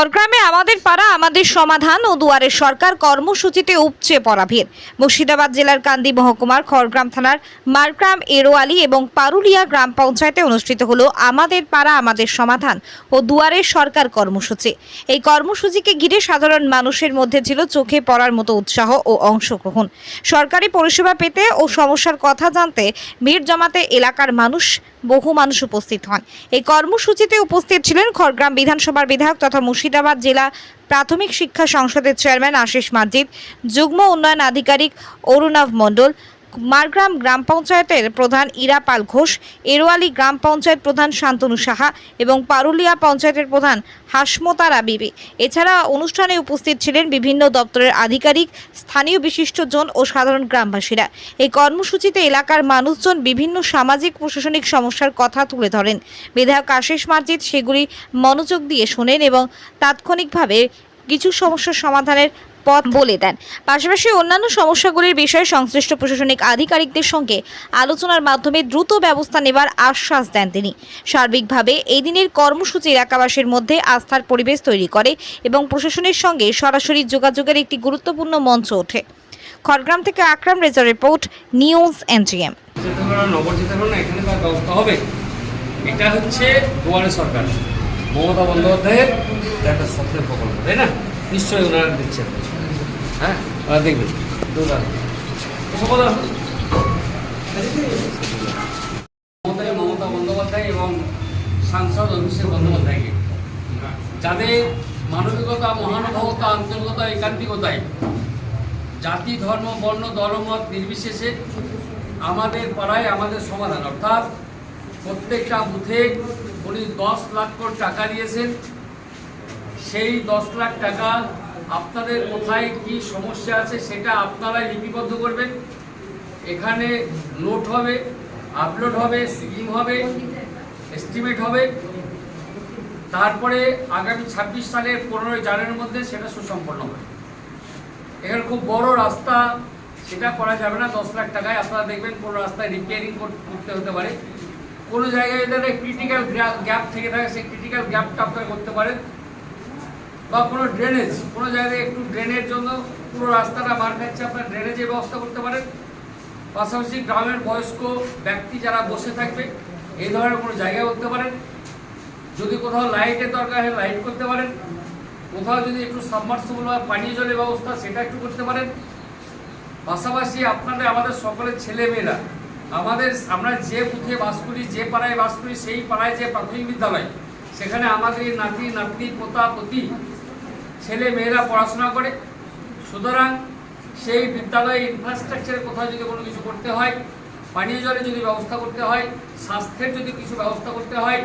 খড়গ্রামে আমাদের পাড়া, আমাদের সমাধান ও দুয়ারের সরকার কর্মসূচিতে উপচে পড়া ভিড়। মুর্শিদাবাদ জেলার কান্দি মহকুমার খড়গ্রাম থানার মারগ্রাম এরোয়ালি এবং পারুলিয়া গ্রাম পঞ্চায়েতে অনুষ্ঠিত হলো আমাদের পাড়া, আমাদের সমাধান ও দুয়ারের সরকার কর্মসূচি। এই কর্মসূচিকে ঘিরে সাধারণ মানুষের মধ্যে ছিল চোখে পড়ার মতো উৎসাহ ও অংশগ্রহণ। সরকারি পরিষেবা পেতে ও সমস্যার কথা জানতে ভিড় জমাতে এলাকার মানুষ বহু মানুষ উপস্থিত হন। এই কর্মসূচিতে উপস্থিত ছিলেন খড়গ্রাম বিধানসভার বিধায়ক তথা মুর্শিদাবাদ জেলা প্রাথমিক শিক্ষা সংসদের চেয়ারম্যান আশিস মাজিদ, যুগ্ম উন্নয়ন আধিকারিক অরুণাভ মণ্ডল মারগ্রাম গ্রাম পঞ্চায়েতের প্রধান ইরা পাল ঘোষ, এরোয়ালি গ্রাম পঞ্চায়েত প্রধান শান্তনু সাহা এবং পারুলিয়া পঞ্চায়েতের প্রধান হাসমতারা বিবি। এছাড়া অনুষ্ঠানে উপস্থিত ছিলেন বিভিন্ন দপ্তরের আধিকারিক, স্থানীয় বিশিষ্টজন ও সাধারণ গ্রামবাসীরা। এই কর্মসূচিতে এলাকার মানুষজন বিভিন্ন সামাজিক, প্রশাসনিক সমস্যার কথা তুলে ধরেন। বিধায়ক আশিস মার্জিত সেগুলি মনোযোগ দিয়ে শোনেন এবং তাৎক্ষণিকভাবে কিছু সমস্যার সমাধানের পথ বলে দেন। পাশাপাশি অন্যান্য সমস্যাগুলির বিষয়ে সংশ্লিষ্ট প্রশাসনিক আধিকারিকদের সঙ্গে আলোচনার মাধ্যমে দ্রুত ব্যবস্থা নেবার আশ্বাস দেন তিনি। সার্বিকভাবে এই দিনের কর্মসূচি এলাকাবাসীর মধ্যে আস্থার পরিবেশ তৈরি করে এবং প্রশাসনের সঙ্গে সরাসরি যোগাযোগের একটি গুরুত্বপূর্ণ মঞ্চ ওঠে। খড়গ্রাম থেকে আকরাম রেজার রিপোর্ট, নিউজ এনজিএম এটা হচ্ছে সরকার। মমতা বন্দ্যোপাধ্যায়ের একটা স্বপ্নের প্রকল্প, তাই না? নিশ্চয়ই ওনারা দিচ্ছেন। হ্যাঁ? ওরা দেখবেন। মমতা বন্দ্যোপাধ্যায় এবং সাংসদ অভিষেক বন্দ্যোপাধ্যায়কে। যাদের মানবিকতা, মহানুভবতা, আন্তরিকতা, একান্তিকতায় জাতি, ধর্ম, বর্ণ দলমত নির্বিশেষে আমাদের পাড়ায় আমাদের সমাধান। অর্থাৎ প্রত্যেকটা বুথে উনি দশ লাখ কোটি টাকা দিয়েছেন। সেই দশ লাখ টাকা আপনাদের কোথায় কি সমস্যা আছে সেটা আপনারাই লিপিবদ্ধ করবেন। এখানে নোট হবে, আপলোড হবে, স্কিম হবে, এস্টিমেট হবে। তারপরে আগামী ছাব্বিশ সালের পনেরোই জানুয়ারির মধ্যে সেটা সুসম্পন্ন হবে। এখানে খুব বড় রাস্তা, সেটা করা যাবে না। দশ লাখ টাকায় আপনারা দেখবেন কোনো রাস্তায় রিপেয়ারিং করতে হতে পারে। কোনো জায়গায় এদের ক্রিটিক্যাল গ্যাপ থেকে থাকে, সেই ক্রিটিক্যাল গ্যাপটা আপনারা করতে পারেন। বা কোনো ড্রেনেজ কোনো জায়গায় একটু ড্রেনের জন্য পুরো রাস্তাটা মার খাচ্ছে আপনার ড্রেনেজের ব্যবস্থা করতে পারেন। পাশাপাশি গ্রামের বয়স্ক ব্যক্তি যারা বসে থাকবে, এই ধরনের কোনো জায়গায় করতে পারেন। যদি কোথাও লাইটের দরকার হয় লাইট করতে পারেন। কোথাও যদি একটু সাবমার্সিবল বা পানীয় জলের ব্যবস্থা, সেটা একটু করতে পারেন। পাশাপাশি আপনাদের, আমাদের সকলের ছেলে মেয়েরা আমাদের, আমরা যে বুথে বাস করি, যে পাড়ায় বাস করি, সেই পাড়ায় যে প্রাথমিক বিদ্যালয়, সেখানে আমাদের নাতি, নাতনি, পোতা, পতি ছেলে মেয়েরা পড়াশোনা করে, সুতরাং সেই বিদ্যালয়ে ইনফ্রাস্ট্রাকচারে কোথাও যদি কোনো কিছু করতে হয়, পানীয় জলের যদি ব্যবস্থা করতে হয়, স্বাস্থ্যের যদি কিছু ব্যবস্থা করতে হয়